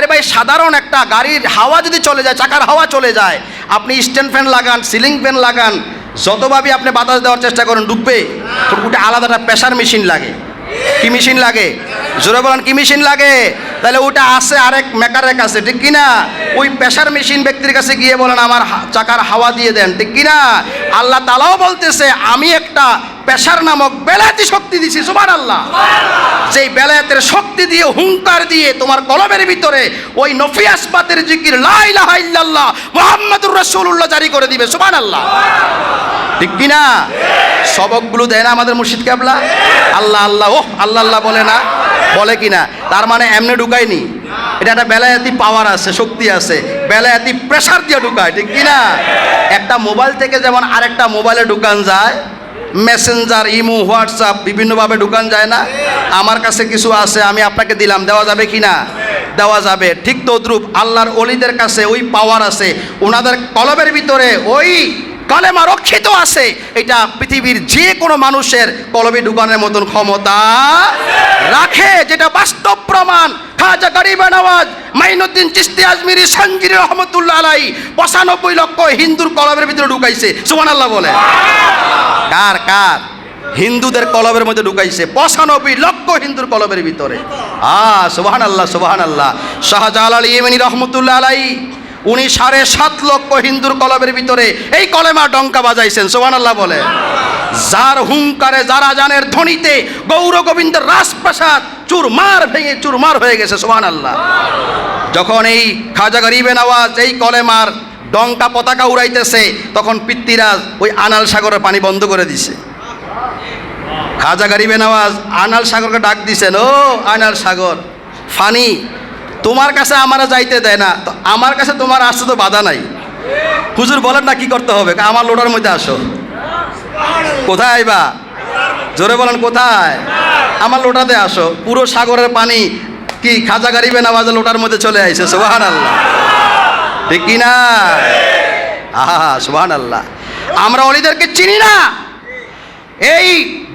আরে ভাই সাধারণ একটা গাড়ির হাওয়া যদি চলে যায় চাকার হাওয়া চলে যায় আপনি স্ট্যান্ড ফ্যান লাগান সিলিং ফ্যান লাগান যতভাবে আপনি বাতাস দেওয়ার চেষ্টা করেন ডুববে। ওটা আলাদা একটা প্রেশার মেশিন লাগে। কি মেশিন লাগে? জোরে বলেন কি মেশিন লাগে? তাহলে ওটা আছে আরেক মেকারের কাছে ঠিক কিনা ওই প্রেশার মেশিন ব্যক্তির কাছে গিয়ে বলেন আমার চাকার হাওয়া দিয়ে দেন ঠিক কিনা আল্লাহ তালাও বলতেছে আমি একটা প্রেশার নামক বেলাতি শক্তি দিছি সুবার আল্লাহ যেই বেলায়েতের শক্তি দিয়ে হুঙ্কার দিয়ে তোমার কলমের ভিতরে ওই নফি আসবাতের জিকির লা ইলাহা ইল্লাল্লাহ মুহাম্মাদুর রাসূলুল্লাহ জারি করে দিবে সুবহানাল্লাহ। ঠিক কি না? সবকগুলো দেয় না আমাদের মুর্শিদ কেবলা? আল্লাহ আল্লাহ, ওহ, আল্লাহ আল্লাহ বলে না, বলে কি না? তার মানে এমনি ঢুকায়নি। এটা একটা বেলায়াতি পাওয়ার আছে, শক্তি আছে। বেলায়াতি প্রেশার দিয়ে ঢুকায়, ঠিক কি না একটা মোবাইল থেকে যেমন আরেকটা মোবাইলে ঢুকান যায় মেসেঞ্জার ইমো হোয়াটসঅ্যাপ বিভিন্নভাবে ঢুকান যায় না। আমার কাছে কিছু আছে, আমি আপনাকে দিলাম, দেওয়া যাবে কি না? দেওয়া যাবে। ঠিক তদ্রুপ আল্লাহর অলিদের কাছে ওই পাওয়ার আছে। ওনাদের কলবের ভিতরে ওই কলেমা রক্ষিত আছে, এটা পৃথিবীর যে কোনো মানুষের কলবে ঢুকানোর মতন ক্ষমতা রাখে, যেটা বাস্তব প্রমাণ। খাজা গরিব নওয়াজ মাইনুদ্দিন চিস্তি আজমিরি, সঞ্জির রহমতুল্লাহ আলাই, পঁচানব্বই লক্ষ হিন্দুর কলবের ভিতরে ঢুকাইছে। সুমান আল্লাহ বলে। কার কার? হিন্দুদের কলবের মধ্যে ঢুকাইছে, পঁচানব্বই লক্ষ হিন্দুর কলবের ভিতরে। আ সুবাহান আল্লাহ সুবাহান আল্লাহ শাহজালাল আলী ইমানি রহমতুল্লাহ আলাই উনি সাড়ে সাত লক্ষ হিন্দুর কলবের ভিতরে এই কলেমা ডঙ্কা বাজাইছেন সোহান আল্লাহ বলে। যার হুঙ্কারে, যারা জানের ধ্বনিতে গৌর গোবিন্দের রাজপ্রাসাদ চুরমার ভেঙে চুরমার হয়ে গেছে সোহান আল্লাহ যখন এই খাজা গরিবে নওয়াজ এই কলেমার ডঙ্কা পতাকা উড়াইতেছে, তখন পিতৃরাজ ওই আনাল সাগরের পানি বন্ধ করে দিছে। খাজা গরিবে নওয়াজ আনাল সাগরকে ডাক দিছেন, ও আনাল সাগর, ফানি তোমার কাছে আমারা যাইতে দেয় না, তো আমার কাছে তোমার আসতে তো বাধা নাই। হুজুর বলেন না কি করতে হবে আমার লোটার মধ্যে আসো। কোথায় আইবা জোরে বলেন, কোথায়? আমার লোটাতে আসো। পুরো সাগরের পানি কি খাজা গরিবে নওয়াজের লোটার মধ্যে চলে আইছে সুবাহান আল্লাহ ঠিক কি না আহা সুবাহান আল্লাহ আমরা অলিদেরকে চিনি না। এই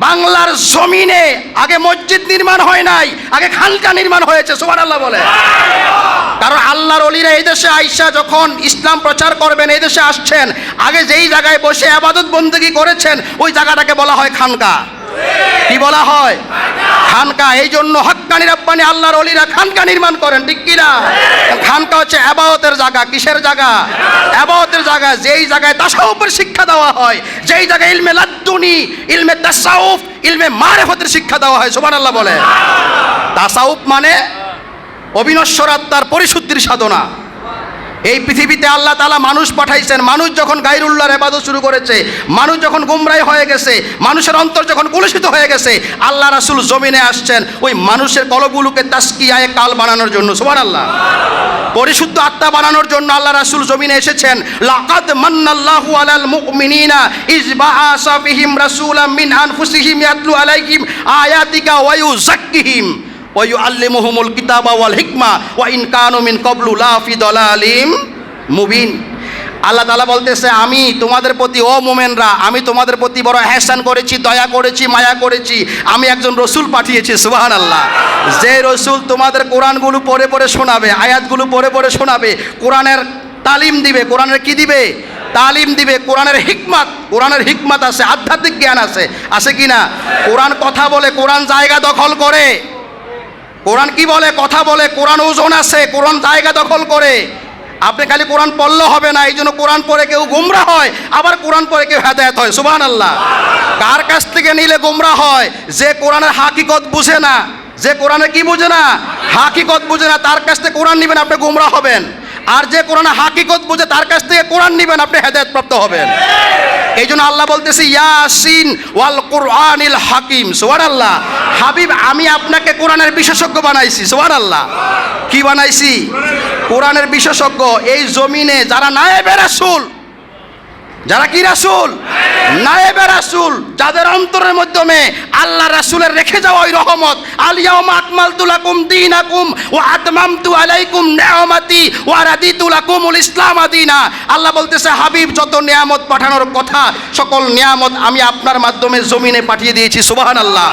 বাংলার জমিনে আগে মসজিদ নির্মাণ হয় নাই, আগে খানকা নির্মাণ হয়েছে সুবার আল্লাহ বলে। কারণ আল্লাহর অলিরা এই দেশে আইসা যখন ইসলাম প্রচার করবেন, এই দেশে আসছেন, আগে যেই জায়গায় বসে আবাদত বন্দী করেছেন, ওই জায়গাটাকে বলা হয় খানকা। কি বলা হয়? খানকা, এই জন্য হক্কানি রব্বানি আল্লাহর অলিরা খানকা নির্মাণ করেন, ঠিক কিনা খানকা হচ্ছে আবাদতের জায়গা, কিসের জায়গা? আবাদতের জায়গা, যেই জায়গায় তাসাউফের শিক্ষা দেওয়া হয়, যেই জায়গায় ইলমে লাদ্দুনি, ইলমে তাসাউফ, ইলমে মারেফতের শিক্ষা দেওয়া হয়, সুবহানাল্লাহ বলে তাসাউফ মানে অবিনশ্বর আত্মার পরিশুদ্ধির সাধনা। এই পৃথিবীতে আল্লাহ তালা মানুষ পাঠাইছেন। মানুষ যখন গাইরুল্লাহর এবাদত শুরু করেছে, মানুষ যখন গুমরাই হয়ে গেছে, মানুষের অন্তর যখন কলুষিত হয়ে গেছে, আল্লাহ রাসুল জমিনে আসছেন, ওই মানুষের কলগুলোকে তাস্কিয়ায় কাল বানানোর জন্য। সোমান আল্লাহ পরিশুদ্ধ আত্মা বানানোর জন্য আল্লাহ রাসুল জমিনে এসেছেন। লাকাদ মান্নাল্লাহু আলাল মুমিনিনা ইজ বাআসা ফিহিম রাসূলাম মিন আনফুসিহিম ইয়াতলু আলাইহিম আয়াতিকা ওয়া ওয়াইউআল্লিমুহুমুল কিতাবা ওয়াল হিকমা ওয়া ইন কানু মিন ক্বাবলু লা ফি দালালিম মুবিন। আল্লাহ তাআলা বলতেছে, আমি তোমাদের প্রতি, ও মোমেনরা, আমি তোমাদের প্রতি বড় এহসান করেছি, দয়া করেছি, মায়া করেছি। আমি একজন রসুল পাঠিয়েছি, সুবহানাল্লাহ। যে রসুল তোমাদের কোরআনগুলো পড়ে পড়ে শোনাবে, আয়াতগুলো পড়ে পড়ে শোনাবে, কোরআনের তালিম দিবে, কোরআনের কি দিবে? তালিম দিবে, কোরআনের হিকমত কোরআনের হিকমত আছে, আধ্যাত্মিক জ্ঞান আছে আছে কি না কোরআন কথা বলে, কোরআন জায়গা দখল করে। কোরআন কি বলে, কথা বলে, কোরআন ওজন আছে, কোরআন জায়গা দখল করে। আপনি খালি কোরআন পড়লে হবে না এই জন্য কোরআন পড়ে কেউ গুমরা হয়, আবার কোরআন পড়ে কেউ হেদায়ত হয় সুবাহ আল্লাহ কার কাছ থেকে নিলে গুমরা হয়? যে কোরআনের হাকিকত বুঝে না, যে কোরআনে কি বুঝে না, হাকিকত বুঝে না, তার কাছ থেকে কোরআন নেবেন, আপনি গুমরা হবেন। আর যে কোরআন হাকিকত বুঝে তার কাছ থেকে কোরআন নিবেন, আপনি হেদায়ত প্রাপ্ত হবেন। এই জন্য আল্লাহ বলতেছি, ইয়াসিন ওয়াল কোরআনিল হাকিম। সোয়ার আল্লাহ হাবিব, আমি আপনাকে কোরআনের বিশেষজ্ঞ বানাইছি সোয়ার আল্লাহ কি বানাইছি? কোরআনের বিশেষজ্ঞ, এই জমিনে যারা নায়েবে রাসূল যারা কি রাসুল? নায়েবে রাসুল যাদের অন্তরের মাধ্যমে আল্লাহ রাসুলের রেখে যাওয়া ওই রহমত। আলিয়াউম আকমালতু লাকুম দীনাকুম ওয়া আতমামতু আলাইকুম নিয়ামতি ওয়া রাদিতু লাকুমুল ইসলাম আদিনা আল্লাহ বলতেছে হাবিব যত নিয়ামত পাঠানোর কথা সকল নিয়ামত আমি আপনার মাধ্যমে জমিনে পাঠিয়ে দিয়েছি সুবহানাল্লাহ।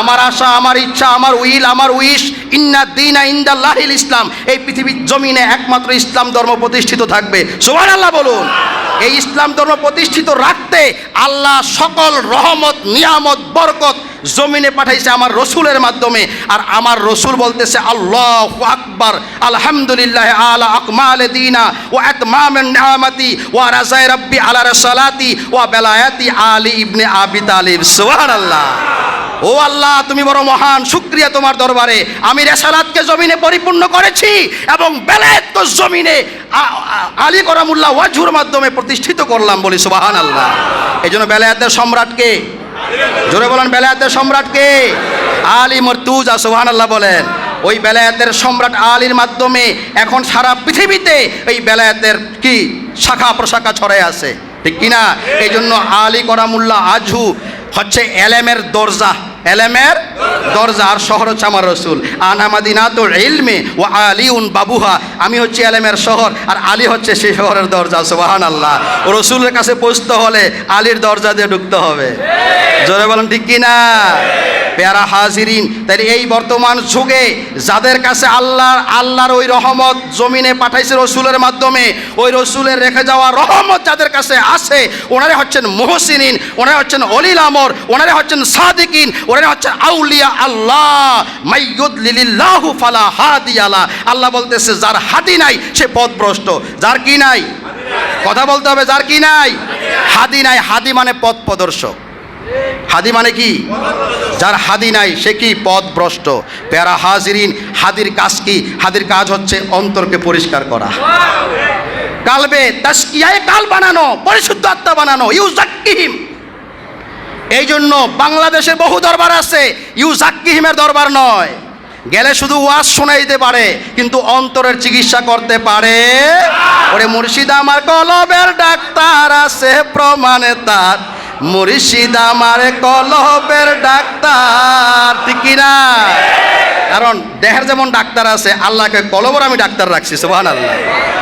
আমার আশা আমার ইচ্ছা আমার উইল আমার উইশ ইন্না দিনা ইন্দাল্লাহিল ইসলাম। এই পৃথিবীর জমিনে একমাত্র ইসলাম ধর্ম প্রতিষ্ঠিত থাকবে। সুবহানাল্লাহ বলুন। এই ইসলাম ধর্ম প্রতিষ্ঠিত রাখতে আল্লাহ সকল রহমত, নিয়ামত, বরকত জমিনে পাঠাইছে আমার রসুলের মাধ্যমে। আর আমার রসুল বলতেছে, আল্লাহ আকবার, আলহামদুলিল্লাহ আলা আকমাল দিনা ও নিয়ামতি ওয়া রাজায় রব্বি আলা রসালাতি ওয়া বেলায়াতি আলী ইবনে আবি তালিব। সুবহানাল্লাহ। ও আল্লাহ, তুমি বড় মহান, শুক্রিয়া তোমার দরবারে। আমি রেসালাতকে জমিনে পরিপূর্ণ করেছি এবং বেলায়েত জমিনে আলী করামুল্লাহ ওয়াজুর মাধ্যমে প্রতিষ্ঠিত করলাম বলি সুবাহান আল্লাহ এই জন্য বেলায়েতের সম্রাটকে জোরে বলেন বেলায়েতের সম্রাটকে আলী মর্তুজা সুবাহান আল্লাহ বলেন। ওই বেলায়েতের সম্রাট আলীর মাধ্যমে এখন সারা পৃথিবীতে এই বেলায়েতের কি শাখা প্রশাখা ছড়ায় আছে। ঠিক কিনা? এই জন্য আলী করামুল্লাহ আজহু হচ্ছে এলেমের দরজা এলেমের দরজা, আর শহর হচ্ছে আমার রসুল। আন আনামাদিনাতুল ইলমে ও আলী উন বাবুহা। আমি হচ্ছে এলেমের শহর, আর আলী হচ্ছে সেই শহরের দরজা সোহান আল্লাহ রসুলের কাছে পৌঁছতে হলে আলীর দরজা দিয়ে ঢুকতে হবে। জোরে বলেন ঠিক কিনা? পেয়ারা হাজিরিন। তাই এই বর্তমান যুগে যাদের কাছে আল্লাহর আল্লাহর ওই রহমত জমিনে পাঠাইছে রসুলের মাধ্যমে, ওই রসুলের রেখে যাওয়া রহমত যাদের কাছে আছে ওনারা হচ্ছেন মোহসিনিন ওনারা হচ্ছেন অলিল আমর ওনারা হচ্ছেন সাদিকিন ওনারা হচ্ছেন আউলিয়া আল্লাহ। মাইয়ুদ লিলিল্লাহু ফালা হাদি আলা আল্লাহ বলতেছে, যার হাদি নাই, সে পথভ্রষ্ট। যার কি নাই? কথা বলতে হবে, যার কি নাই? হাদি নাই। হাদি মানে পথ প্রদর্শক। হাদি মানে কি? যার হাদি নাই, সে কি পথ ভ্রষ্ট প্যারা হাজিরিন, হাদির কাজ কি? হাদির কাজ হচ্ছে অন্তরকে পরিষ্কার করা। কালবে কাল বানানো, পরিশুদ্ধ আত্মা বানানো, ইউজাক্কিহিম। এই জন্য বাংলাদেশে বহু দরবার আছে, ইউজাক্কিহিমের দরবার নয়। গেলে শুধু ওয়াজ শোনাইতে পারে, কিন্তু অন্তরের চিকিৎসা করতে পারে। ওরে মুর্শিদ আমার কলবের ডাক্তার আছে, প্রমাণে তার। মুর্শিদ আমার কলবের ডাক্তার না কারণ দেহের যেমন ডাক্তার আছে, আল্লাহকে কলবর আমি ডাক্তার রাখছি সুবহান আল্লাহ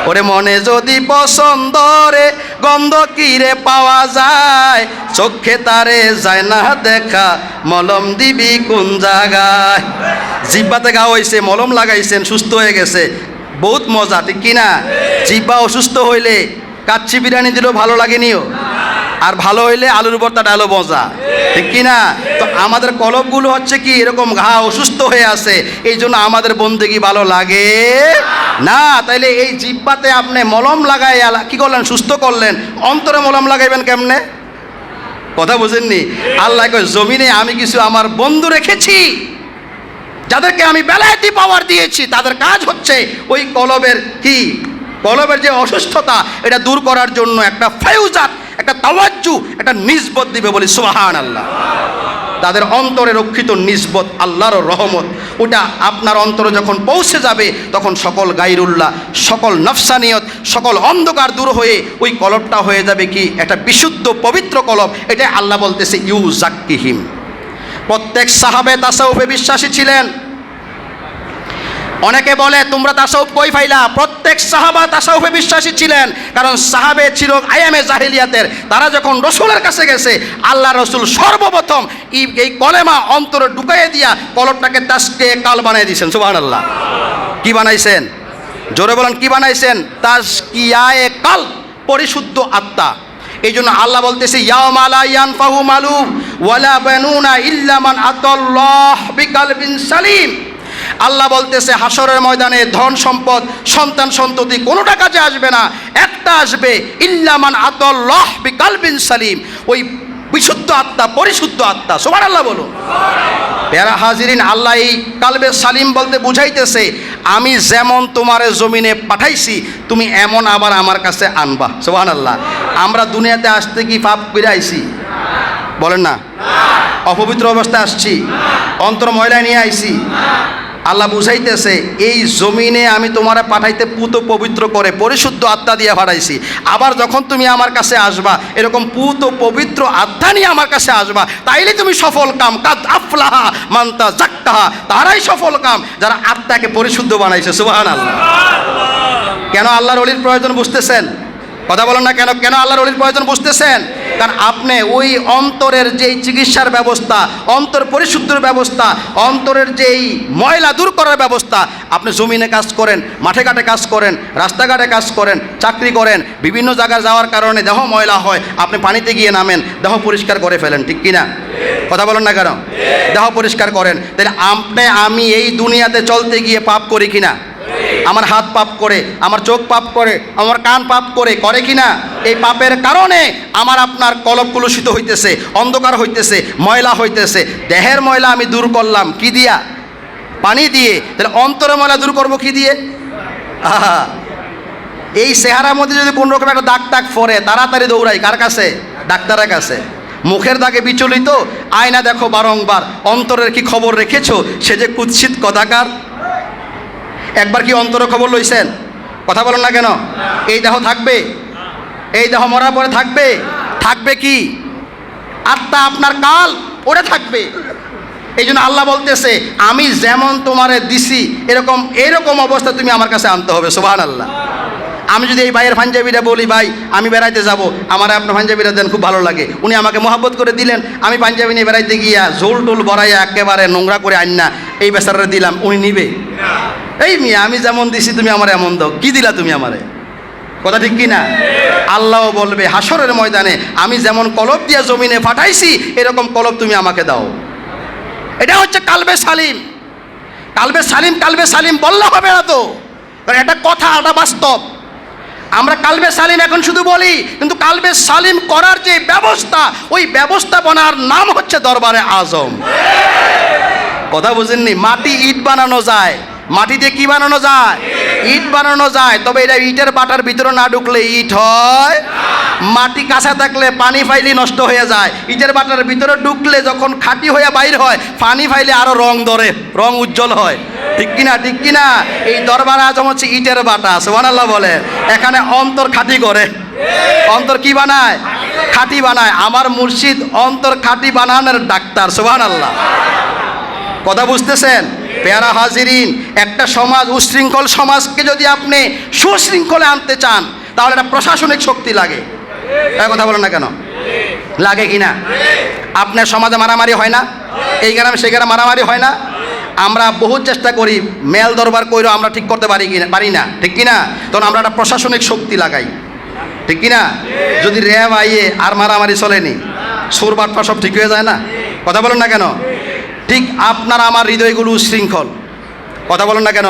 ওরে মনে যদি পছন্দ রে, গন্ধ কিরে পাওয়া যায়? চোখে তারে যায় না দেখা, মলম দিবি কোন জায়গায়? জিব্বাতে গা হয়েছে মলম লাগাইছেন, সুস্থ হয়ে গেছে। বহুত মজা, ঠিক কিনা? জিব্বা অসুস্থ হইলে কাচ্চি বিরিয়ানি দিলেও ভালো লাগেনিও। আর ভালো হইলে আলুর ভর্তা ডালো মজা। ঠিক কি না? তো আমাদের কলবগুলো হচ্ছে কি, এরকম ঘা অসুস্থ হয়ে আছে, এই জন্য আমাদের বন্দেগি ভালো লাগে। না, তাইলে এই জিব্বাতে আপনি মলম লাগাই কি করলেন? সুস্থ করলেন। অন্তরে মলম লাগাইবেন কেমনে? কথা বুঝেননি? আল্লাহ জমিনে আমি কিছু আমার বন্ধু রেখেছি, যাদেরকে আমি বেলায়েতি পাওয়ার দিয়েছি, তাদের কাজ হচ্ছে ওই কলবের কি? কলবের যে অসুস্থতা, এটা দূর করার জন্য একটা ফেউজাত একটা তাওয়াজ্জু, একটা নিসবত দিবে বলি সুবাহান আল্লাহ তাদের অন্তরে রক্ষিত নিসবত আল্লাহর রহমত। ওটা আপনার অন্তরে যখন পৌঁছে যাবে, তখন সকল গাইরুল্লাহ সকল নফসানিয়ত, সকল অন্ধকার দূর হয়ে ওই কলবটা হয়ে যাবে কি? একটা বিশুদ্ধ, পবিত্র কলব এটাই আল্লাহ বলতেছে ইউ জাক্কিহিম প্রত্যেক সাহাবে তাসাউফে বিশ্বাসী ছিলেন। অনেকে বলে, তোমরা তাসাউফ কই ফাইলা? প্রত্যেক সাহাবা তাসাউফে বিশ্বাসী ছিলেন, কারণ সাহাবে ছিল আয়ামে জাহিলিয়াতের। তারা যখন রসুলের কাছে গেছে, আল্লাহ রসুল সর্বপ্রথম এই কলেমা অন্তরে ঢুকাইয়ে দিয়া কলমটাকে তাসকে কাল বানিয়ে দিয়েছেন। সুবাহ আল্লাহ কি বানাইছেন? জোরে বলেন, কি বানাইছেন? তাসকিয়ায়ে কাল, পরিশুদ্ধ আত্মা। এই জন্য আল্লাহ বলতেছে ইয়াও মালা ইয়ান ফাহু মালু ওয়ালা বানুনা ইল্লা মান আতাল্লাহ বিকালবিন সালিম। আল্লাহ বলতেছে হাসরের ময়দানে ধন সম্পদ, সন্তান সন্ততি কোনোটা কাজে আসবে না। একটা আসবে, ইল্লামান আতাল্লাহ বিকালবিন সালিম। ওই বিশুদ্ধ আত্মা, পরিশুদ্ধ আত্মা। সোমান আল্লাহ বলো পেয়ারা হাজিরিন, আল্লাহ এই কালবে সালিম বলতে বুঝাইতেছে, আমি যেমন তোমার জমিনে পাঠাইছি, তুমি এমন আবার আমার কাছে আনবা। সোহান আল্লাহ আমরা দুনিয়াতে আসতে কি পাপ করে আইছি বলেন না। অপবিত্র অবস্থায় আসছি। অন্তর ময়লায় নিয়ে আইছি। আল্লাহ বুঝাইতেছে এই জমিনে আমি তোমারে পাঠাইতে পুত পবিত্র করে পরিশুদ্ধ আত্মা দিয়ে পাঠাইছি আবার যখন তুমি আমার কাছে আসবা এরকম পুত পবিত্র আত্মা নিয়ে আমার কাছে আসবা তাইলে তুমি সফল কাম। কাদ আফলাহা মান্তা জাক্কাহা তারাই সফল কাম যারা আত্মাকে পরিশুদ্ধ বানাইছে সুবাহান আল্লাহ কেন আল্লাহর অলির প্রয়োজন বুঝতেছেন? কথা বলেন না কেন? কেন আল্লাহর অলির প্রয়োজন বুঝতেছেন? কারণ আপনি ওই অন্তরের যেই চিকিৎসার ব্যবস্থা, অন্তর পরিশুদ্ধের ব্যবস্থা, অন্তরের যেই ময়লা দূর করার ব্যবস্থা, আপনি জমিনে কাজ করেন, মাঠে ঘাটে কাজ করেন, রাস্তাঘাটে কাজ করেন, চাকরি করেন, বিভিন্ন জায়গায় যাওয়ার কারণে দেহ ময়লা হয়, আপনি পানিতে গিয়ে নামেন, দেহ পরিষ্কার করে ফেলেন, ঠিক কিনা? কথা বলেন না কেন? দেহ পরিষ্কার করেন। তাহলে আপনি, আমি এই দুনিয়াতে চলতে গিয়ে পাপ করি কিনা? আমার হাত পাপ করে, আমার চোখ পাপ করে, আমার কান পাপ করে করে কি না এই পাপের কারণে আমার আপনার কলব কলুষিত হইতেছে, অন্ধকার হইতেছে, ময়লা হইতেছে। দেহের ময়লা আমি দূর করলাম, কি দিয়া? পানি দিয়ে। তাহলে অন্তরের ময়লা দূর করব কি দিয়ে? আহা। এই চেহারার মধ্যে যদি কোনো রকম একটা দাগ টাক ফরে তাড়াতাড়ি দৌড়াই, কার কাছে? ডাক্তারের কাছে। মুখের দাগে বিচলিত, আয়না দেখো বারংবার, অন্তরের কি খবর রেখেছো? সে যে কুৎসিত কদাকার একবার কি অন্তর খবর লইছেন? কথা বলেন না কেন? এই দেহ থাকবে। এই দেহ মরার পরে থাকবে। থাকবে কি? আত্মা আপনার কাল পড়ে থাকবে। এই জন্য আল্লাহ বলতেছে, আমি যেমন তোমারে দিছি, এরকম এরকম অবস্থা তুমি আমার কাছে আনতে হবে সুবাহ আল্লাহ আমি যদি এই ভাইয়ের পাঞ্জাবিরা বলি, ভাই, আমি বেড়াইতে যাব। আমার আপনার পাঞ্জাবিরা দেন, খুব ভালো লাগে। উনি আমাকে মহাব্বত করে দিলেন, আমি পাঞ্জাবি নিয়ে বেড়াইতে গিয়া ঝোল টোল বড়াইয়া একেবারে নোংরা করে আন না। এই বেচারা দিলাম, উনি নিবে? এই মিয়া, আমি যেমন দিছি, তুমি আমার এমন দাও। কি দিলা তুমি আমারে? কথা ঠিক কি না আল্লাহ বলবে হাসরের ময়দানে আমি যেমন কলব দিয়া জমিনে ফাটাইছি, এরকম কলব তুমি আমাকে দাও। এটা হচ্ছে কালবে সালিম। কালবে সালিম কালবে সালিম বললে হবে না তো। কারণ এটা কথা, এটা বাস্তব। আমরা কালবে সালিম এখন শুধু বলি, কিন্তু কালবে সালিম করার যে ব্যবস্থা, ওই ব্যবস্থাপনার নাম হচ্ছে দরবারে আজম। কথা বুঝেননি? মাটি ইট বানানো যায়। মাটি দিয়ে কি বানানো যায়? ইট বানানো যায়। তবে এটা ইটের বাটার ভিতরে না ঢুকলে ইট হয়। মাটি কাঁচা থাকলে পানি ফাইলে নষ্ট হয়ে যায়। ইটের বাটার ভিতরে ঢুকলে যখন খাঁটি হয়ে বাইর হয়, পানি ফাইলে আরও রং ধরে, রং উজ্জ্বল হয়। ঠিক কিনা ঠিক কিনা? এই দরবার আজম হচ্ছে ইটের বাটা, সুবহানাল্লাহ বলে। এখানে অন্তর খাঁটি করে। অন্তর কি বানায়? খাঁটি বানায়। আমার মুর্শিদ অন্তর খাঁটি বানানোর ডাক্তার, সুবহানাল্লাহ। কথা বুঝতেছেন? পেয়ারা হাজিরিন, একটা সমাজ, উশৃঙ্খল সমাজকে যদি আপনি সুশৃঙ্খলে আনতে চান, তাহলে একটা প্রশাসনিক শক্তি লাগে। তাই কথা বলেন না কেন? লাগে কি না? আপনার সমাজে মারামারি হয় না? এই গ্রামে সেই গ্রামে মারামারি হয় না? আমরা বহু চেষ্টা করি, মেল দরবার কইরও আমরা ঠিক করতে পারি কিনা পারি না। ঠিক কিনা? তখন আমরা একটা প্রশাসনিক শক্তি লাগাই। ঠিক কিনা? যদি র্যাব আইয়ে আর মারামারি চলেনি সুর বাটপা সব ঠিক হয়ে যায় না? কথা বলেন না কেন? ঠিক আপনার আমার হৃদয়গুলো উশৃঙ্খল। কথা বলেন না কেন?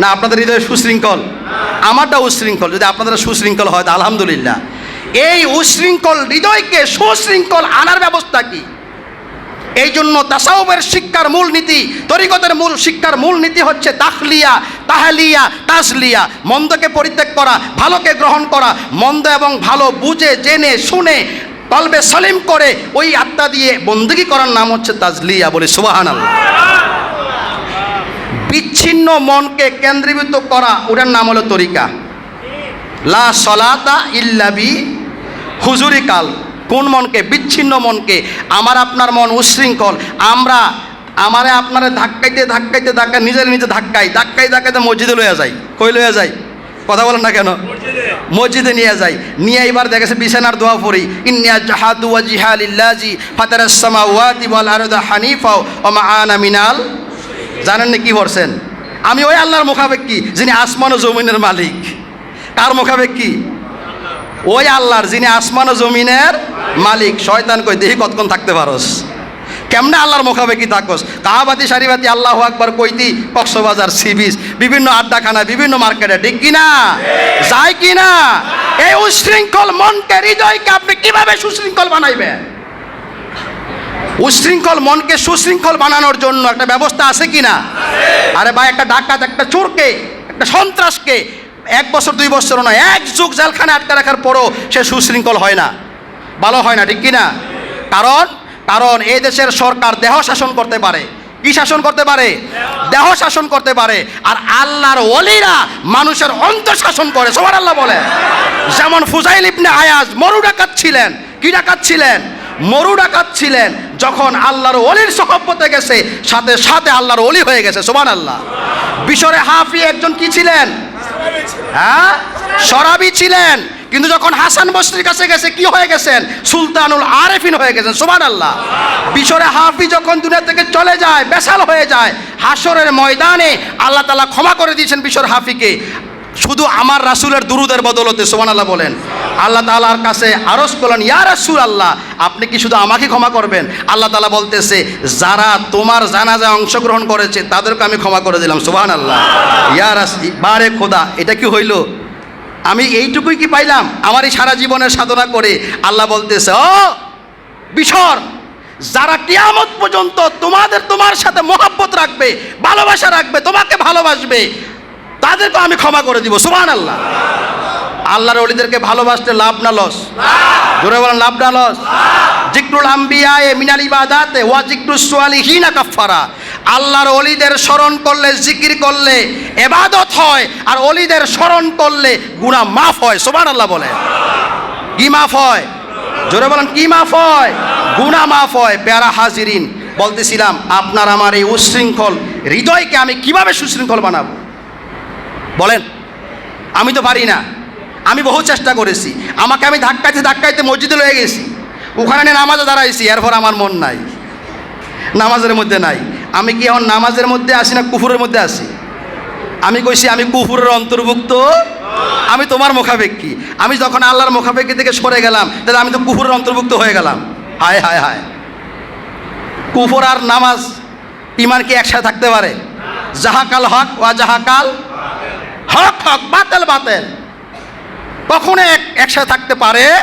না, আপনাদের হৃদয় সুশৃঙ্খল। আমারটা উশৃঙ্খল, যদি আপনাদের সুশৃঙ্খল হয় আলহামদুলিল্লাহ। এই উশৃঙ্খল হৃদয়কে সুশৃঙ্খল আনার ব্যবস্থা কি? এই জন্য তাসাউবের শিক্ষার মূল নীতি, তরিকতের মূল শিক্ষার মূল নীতি হচ্ছে তাহলিয়া তাহলিয়া, তাজলিয়া। মন্দকে পরিত্যাগ করা, ভালোকে গ্রহণ করা। মন্দ এবং ভালো বুঝে, জেনে, শুনে কলবে সলিম করে ওই আত্মা দিয়ে বন্দুকি করার নাম হচ্ছে তাজলিয়া বলে সুবাহান বিচ্ছিন্ন মনকে কেন্দ্রীভূত করা ওটার নাম হলো তরিকা। লা সলাতা ইল্লাবি হুজুরি কাল। কোন মনকে? বিচ্ছিন্ন মনকে। আমার আপনার মন উশৃঙ্খল। আমরা আমারে আপনারে ধাক্কাইতে ধাক্কাইতে ধাক্কা নিজের নিজে ধাক্কাই। ধাক্কাই ধাক্কাইতে মসজিদে লইয়া যাই। কই লইয়া যাই? কথা বলেন না কেন? মসজিদে নিয়ে যাই। নিয়ে এবার দেখেছে বিছানার দোয়া পড়ি। ইন্নিয়া জাহাদু ওয়া জিহালিল্লাজি ফাতারাস সামাওয়াতি ওয়াল আরদা হানিফাও ওয়া মা আনা মিনাল। জানেন না কি করছেন আমি ওই আল্লাহর মুখাপেক্ষি, যিনি আসমান ও জমিনের মালিক। কার মুখাপেক্ষি? ওই আল্লাহর, যিনি আসমান ও জমিনের মালিক। শয়তান কই, দেহি কতক্ষণ থাকতে পারস? কেমনে আল্লাহর মুখাপেক্ষি থাকস? কাহাবাতি সারিবাতি আল্লাহ আকবার কইতি কক্সবাজার সি বিচ বিভিন্ন আড্ডাখানা বিভিন্ন মার্কেটে ঠিক কিনা? যায় কিনা? এই উশৃঙ্খল মনকে হৃদয়কে আপনি কীভাবে সুশৃঙ্খল বানাইবেন? উশৃঙ্খল মনকে সুশৃঙ্খল বানানোর জন্য একটা ব্যবস্থা আছে কি না আরে ভাই একটা ডাকাত একটা চোরকে একটা সন্ত্রাসকে এক বছর দুই বছর নয় এক যুগ জেলখানে আটকে রাখার পরও সে সুশৃঙ্খল হয় না ভালো হয় না ঠিক কি না কারণ কারণ এই দেশের সরকার দেহ শাসন করতে পারে। কি শাসন করতে পারে? দেহ শাসন করতে পারে। আর আল্লাহর ওলিরা মানুষের অন্তর শাসন করে সবার আল্লাহ বলে। যেমন ফুজাইল ইবনে আয়াজ মরু ডাকাত ছিলেন। কি ডাকাত ছিলেন? মরু ডাকাত ছিলেন। যখন আল্লাহর অলির সহব্বতে গেছে, সাথে সাথে আল্লাহর অলি হয়ে গেছে সোমান আল্লাহ বিশরে হাফি একজন কি ছিলেন? হ্যাঁ? সরাবি ছিলেন। কিন্তু যখন হাসান বস্রির কাছে গেছে, কি হয়ে গেছেন? সুলতানুল আরেফিন হয়ে গেছেন সোমান আল্লাহ বিশরে হাফি যখন দুনিয়া থেকে চলে যায়, বেসাল হয়ে যায় হাসরের ময়দানে আল্লাহ তালা ক্ষমা করে দিয়েছেন বিশর হাফিকে। শুধু আমার রাসুলের দুরুদের বদলতে সোমান আল্লাহ বলেন। আল্লাহ তালার কাছে আরস করলেন, ইয়া রাসুল আল্লাহ আপনি কি শুধু আমাকে ক্ষমা করবেন? আল্লাহ তালা বলতেছে, যারা তোমার জানাজায় অংশগ্রহণ করেছে, তাদেরকে আমি ক্ষমা করে দিলাম সোহান আল্লাহ ইয়া রাস, বারে খোদা, এটা কি হইল? আমি এইটুকুই কি পাইলাম? আমার এই সারা জীবনের সাধনা করে আল্লাহ বলতেছে, ও বিশর, যারা কিয়ামত পর্যন্ত তোমাদের, তোমার সাথে মহাব্বত রাখবে, ভালোবাসা রাখবে, তোমাকে ভালোবাসবে তাদেরকে আমি ক্ষমা করে দিব। সুবহান আল্লাহ আল্লাহর অলিদেরকে ভালোবাসতে লাভ না লস? জোরে বলেন, লাভ না লস? জিক্রুল আম্বিয়ায়ে মিনাল ইবাদাতে, ওয়া জিক্রুস সালিহিনা কাফারা আল্লাহর অলিদের স্মরণ করলে, জিকির করলে, এবাদত হয়, আর অলিদের স্মরণ করলে গুনাহ মাফ হয়। সোমান আল্লাহ বলে কি মাফ হয়? জোরে বলেন, কি মাফ হয়? গুনাহ মাফ হয়। প্যারা হাজিরিন, বলতেছিলাম, আপনার আমার এই উশৃঙ্খল হৃদয়কে আমি কীভাবে সুশৃঙ্খল বানাবো? বলেন। আমি তো পারি না। আমি বহু চেষ্টা করেছি। আমাকে আমি ধাক্কাইতে ধাক্কাইতে মসজিদে লয়ে গেছি। ওখানে নামাজে দাঁড়াইছি, এরপর আমার মন নাই। নামাজের মধ্যে নাই। আমি কি এখন নামাজের মধ্যে আসি না কুফুরের মধ্যে আসি? আমি কইছি, আমি কুফুরের অন্তর্ভুক্ত। আমি তোমার মুখাপেক্ষী। আমি যখন আল্লাহর মুখাপেক্ষী থেকে সরে গেলাম, তাহলে আমি তো কুফুরের অন্তর্ভুক্ত হয়ে গেলাম। হায় হায় হায়। কুফর আর নামাজ ইমান কি একসাথে থাকতে পারে? জাহাকাল হক ওয়া জাহাকাল হক হক, বাতেল বাতেল। কখনো এক, একসাথে থাকতে পারে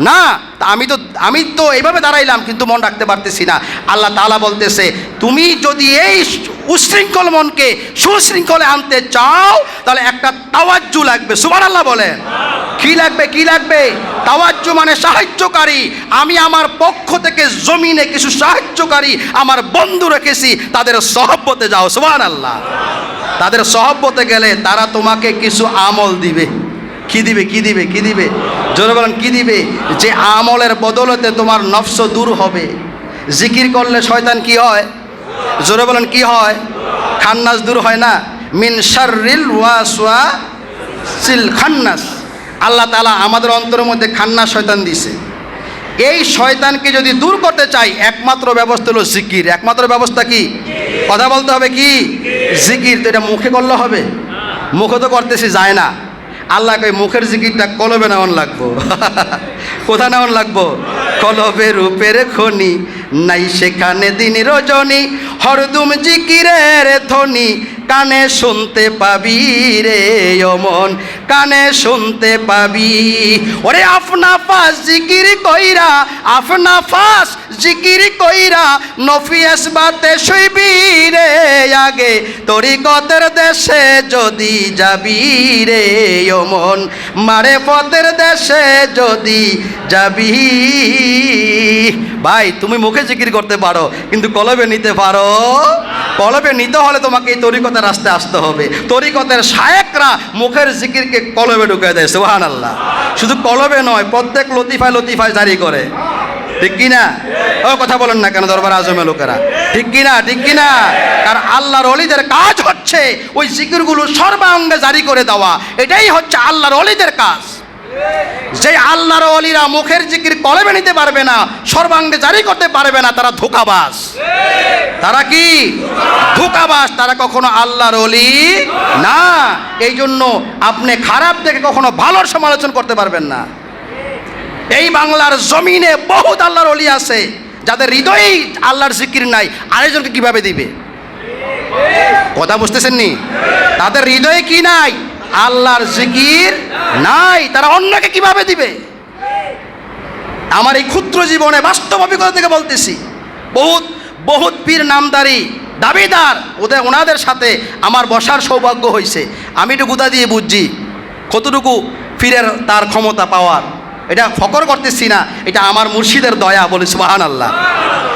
না। তা আমি তো আমি তো এইভাবে দাঁড়াইলাম কিন্তু মন রাখতে পারতেছি না। আল্লাহ তাআলা বলতেছে তুমি যদি এই উশৃঙ্খল মনকে সুশৃঙ্খলে আনতে চাও তাহলে একটা তাওয়াজ্জু লাগবে। সুবার আল্লাহ। বলেন কি লাগবে কি লাগবে? তাওয়াজ্জু মানে সাহায্যকারী। আমি আমার পক্ষ থেকে জমিনে কিছু সাহায্যকারী আমার বন্ধু রেখেছি তাদের সহব্বতে যাও। সুবান আল্লাহ। তাদের সহব্বতে গেলে তারা তোমাকে কিছু আমল দিবে। কি দিবে কি দিবে কি দিবে? জোরে বলেন, কি দিবে? যে আমলের বদলতে তোমার নফস দূর হবে। জিকির করলে শয়তান কি হয়? জোরে বলেন, কি হয়? খান্নাস দূর হয় না? মিন শাররিল ওয়াসওয়া সিল খান্নাস। আল্লাহ তাআলা আমাদের অন্তরের মধ্যে খান্নাস শয়তান দিছে। এই শয়তানকে যদি দূর করতে চাই, একমাত্র ব্যবস্থা হলো জিকির। একমাত্র ব্যবস্থা কি? কথা বলতে হবে কি? জিকির। তো এটা মুখে করলে হবে? মুখে তো করতেছি, যায় না। আল্লাহ কই মুখের জিকিরটা কলবে নেওয়ান লাগবো। কোথা নেওয়ান লাগবো? কলবে রূপের খনি, নাই সেখানে দিন রজনী, হরদুম জিকিরের ধ্বনি কানে শুনতে পাবি রে অমন কানে শুনতে পাবি। ওরে আফনা ফাস জিকির কইরা, আফনা ফাস জিকির কইরা নফিয়াস বাতে শুইবি রে আগে। তরিকতের দেশে যদি যাবি রে অমন মারে পথের দেশে যদি যাবি। ভাই, তুমি মুখে জিকির করতে পারো, কিন্তু কলবে নিতে পারো। কলবে নিতে হলে তোমাকে এই তরিকতের রাস্তায় আসতে হবে। তরিকতের শায়েকরা মুখের জিকিরকে কলবে ঢুকে দেয় সুহান আল্লাহ শুধু কলবে নয়, প্রত্যেক লতিফায় লতিফায় জারি করে। ঠিক কিনা ও, কথা বলেন না কেন দরবার আজমে লোকেরা? ঠিক কিনা ঠিক কিনা কারণ আল্লাহর অলিদের কাজ হচ্ছে ওই জিকিরগুলো সর্বাঙ্গে জারি করে দেওয়া। এটাই হচ্ছে আল্লাহর অলিদের কাজ। যে আল্লাহর অলিরা মুখের জিকির কলবে নিতে পারবে না, সর্বাঙ্গে জারি করতে পারবে না, তারা ধোকাবাস তারা কি? ধোকাবাস তারা কখনো আল্লাহর অলি না। এই জন্য আপনি খারাপ দেখে কখনো ভালোর সমালোচনা করতে পারবেন না। এই বাংলার জমিনে বহুত আল্লাহর অলি আছে, যাদের হৃদয়েই আল্লাহর জিকির নাই। আরেকজনকে কীভাবে দিবে? কথা বুঝতেছেন নি? তাদের হৃদয়ে কি নাই? আল্লাহর জিকির নাই। তারা অন্যকে কীভাবে দিবে? আমার এই ক্ষুদ্র জীবনে বাস্তব অভিজ্ঞতা থেকে বলতেছি, বহুত বহুত পীর নামদারি, দাবিদার, ওদের, ওনাদের সাথে আমার বসার সৌভাগ্য হয়েছে আমি একটু গুদা দিয়ে বুঝছি, কতটুকু পীরের তার ক্ষমতা পাওয়ার। এটা ফকর করতেছি না, এটা আমার মুর্শিদের দয়া বলে সুবাহান আল্লাহ